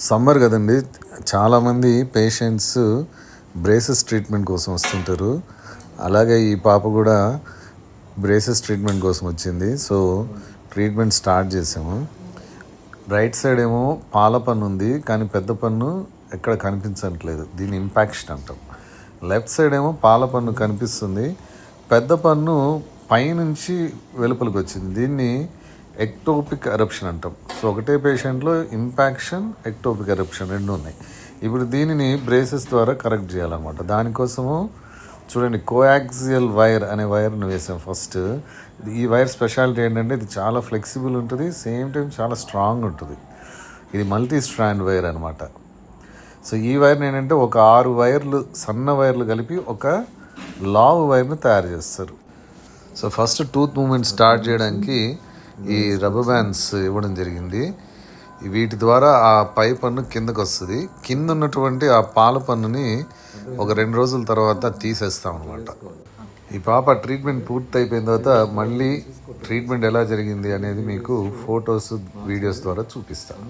Summer కదండి చాలామంది patients braces treatment కోసం వస్తుంటారు. అలాగే ఈ పాప కూడా బ్రేసెస్ ట్రీట్మెంట్ కోసం వచ్చింది. సో ట్రీట్మెంట్ స్టార్ట్ చేసాము. రైట్ సైడ్ ఏమో పాల పన్ను ఉంది కానీ పెద్ద పన్ను ఎక్కడ కనిపించట్లేదు. దీన్ని ఇంపాక్షన్ అంటాం. లెఫ్ట్ సైడ్ ఏమో పాల పన్ను కనిపిస్తుంది. పెద్ద పన్ను పైనుంచి వెలుపలికి వచ్చింది. దీన్ని ఎక్టోపిక్ ఎరప్షన్ అంటాం. సో ఒకటే పేషెంట్లో ఇంపాక్షన్ ఎక్టోపిక్ ఎరప్షన్ రెండు ఉన్నాయి. ఇప్పుడు దీనిని బ్రేసెస్ ద్వారా కరెక్ట్ చేయాలన్నమాట. దానికోసము చూడండి కోయాక్సియల్ వైర్ అనే వైర్ను వేసాం ఫస్ట్ ఈ వైర్ స్పెషాలిటీ ఏంటంటే ఇది చాలా ఫ్లెక్సిబుల్ ఉంటుంది సేమ్ టైం చాలా స్ట్రాంగ్ ఉంటుంది. ఇది మల్టీ స్ట్రాండ్ వైర్ అనమాట సో ఈ వైర్ని ఏంటంటే ఒక ఆరు వైర్లు సన్న వైర్లు కలిపి ఒక లావు వైర్ను తయారు చేస్తారు. So first tooth movement start చేయడానికి ఈ రబ్బర్ బ్యాండ్స్ ఇవ్వడం జరిగింది. వీటి ద్వారా ఆ పై పన్ను కిందకు వస్తుంది. కింద ఉన్నటువంటి ఆ పాల పన్నుని ఒక రెండు రోజుల తర్వాత తీసేస్తాం అనమాట ఈ పాప ట్రీట్మెంట్ పూర్తి అయిపోయిన తర్వాత మళ్ళీ ట్రీట్మెంట్ ఎలా జరిగింది అనేది మీకు ఫొటోస్ వీడియోస్ ద్వారా చూపిస్తాను